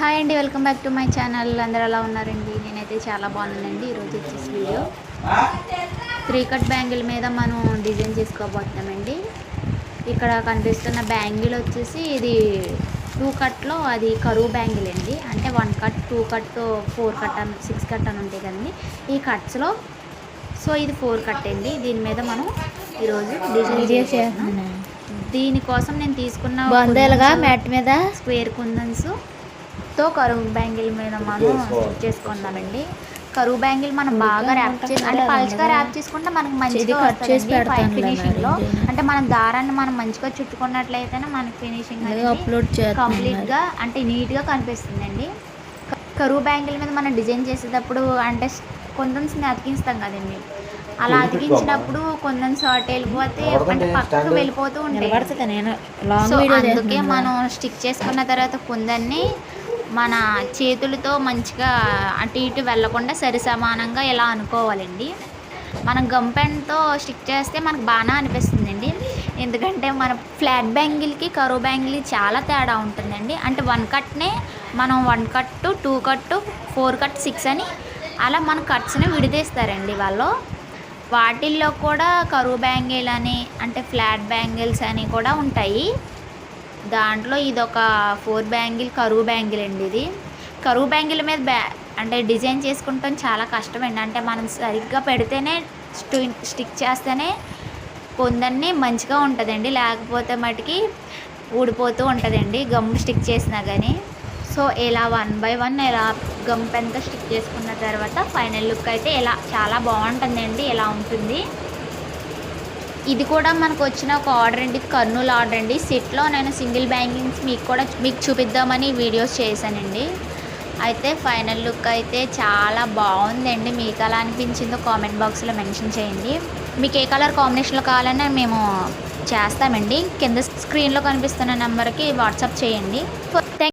Hi అండి welcome back to my channel. అందరూ ఎలా ఉన్నారండి? నేనైతే చాలా బాగున్నానండి. ఈరోజు వచ్చేసి వీడియో. త్రీ కట్ బ్యాంగిల్ మీద మనం డిజైన్ చేసుకోబోతున్నామండి. ఇక్కడ కనిపిస్తున్న బ్యాంగిల్ వచ్చేసి ఇది టూ కట్లో అది కరువు బ్యాంగిల్ అండి. అంటే one cut two cut four cut అని సిక్స్ కట్ అని ఉంటాయి కదండి. ఈ కట్స్లో సో ఇది ఫోర్ కట్ అండి. దీని మీద మనం ఈరోజు డిజైన్ చేస్తున్నాను. దీనికోసం నేను తీసుకున్న మ్యాట్ మీద. స్క్వేర్ కుందన్స్ తో కరువు బ్యాంగిల్ మీద మనం స్టిచ్ చేసుకుందామండి కరువు బ్యాంగిల్ మనం బాగా ర్యాప్ చేసి అంటే పల్చగా ర్యాప్ చేసుకుంటే మనకి మంచిగా ఇది cut చేసి వస్తుందండి ఫైన్ పెడతానులే ఫినిషింగ్లో. మరి ఇది. అంటే మనం దారాన్ని మనం మంచిగా చుట్టుకున్నట్లయితేనే మనకి ఫినిషింగ్ అప్లోడ్ కంప్లీట్ చేస్తున్నాను గా అంటే నీట్గా కనిపిస్తుందండి. క- కరువు బ్యాంగిల్ మీద మనం డిజైన్ చేసేటప్పుడు అంటే కొందన్స్ అతికిస్తాం కదండి. అలా అతికించినప్పుడు కొందరు షార్ట్ వెళ్ళిపోతే అంటే పక్కకు వెళ్ళిపోతూ ఉంటాయి. సో వీడియో అందుకే మనం స్టిక్ చేసుకున్న తర్వాత కుందన్ని మన చేతులతో మంచిగా అటు ఇటు వెళ్ళకుండా సరి సమానంగా ఇలా అనుకోవాలండి? మనం గమ్ పెన్తో స్టిక్ చేస్తే మనకు బాగా అనిపిస్తుందండి. ఎందుకంటే మన ఫ్లాట్ బ్యాంగిల్కి కరువు బ్యాంగిల్ చాలా తేడా ఉంటుందండి. అంటే వన్ కట్నే మనం one cut two cut four cut six అని అలా మన కట్స్ని విడదీస్తారండి వాళ్ళు. వాటిల్లో కూడా కరువు బ్యాంగిల్ అని అంటే ఫ్లాట్ బ్యాంగిల్స్ అని కూడా ఉంటాయి. దాంట్లో ఇది ఒక ఫోర్ బ్యాంగిల్ కరువు బ్యాంగిల్ అండి ఇది. కరువు బ్యాంగిల్ మీద బ్యా అంటే డిజైన్ చేసుకుంటాం చాలా కష్టమండి. అంటే మనం సరిగ్గా పెడితేనే స్టి- స్టిక్ చేస్తేనే కొందరిని మంచిగా ఉంటుందండి. లేకపోతే మటుకి ఊడిపోతూ ఉంటుందండి గమ్ స్టిక్ చేసినా కానీ సో ఇలా వన్ బై వన్ ఇలా గమ్ పెన్తో స్టిక్ చేసుకున్న తర్వాత ఫైనల్ లుక్ అయితే ఇలా చాలా బాగుంటుందండి. ఇలా ఉంటుంది. ఇది కూడా మనకు వచ్చిన ఒక ఆర్డర్ అండి. కర్నూలు ఆర్డర్ అండి. సిట్లో నేను సింగిల్ బ్యాంకింగ్స్ మీకు కూడా మీకు చూపిద్దామని వీడియోస్ చేశానండి. అయితే ఫైనల్ లుక్ అయితే చాలా బాగుందండి. మీకు ఎలా అనిపించిందో కామెంట్ బాక్స్లో మెన్షన్ చేయండి. మీకు ఏ కలర్ కాంబినేషన్లో కావాలన్నా మేము చేస్తామండి. కింద స్క్రీన్లో కనిపిస్తున్న నెంబర్కి వాట్సాప్ చేయండి. థ్యాంక్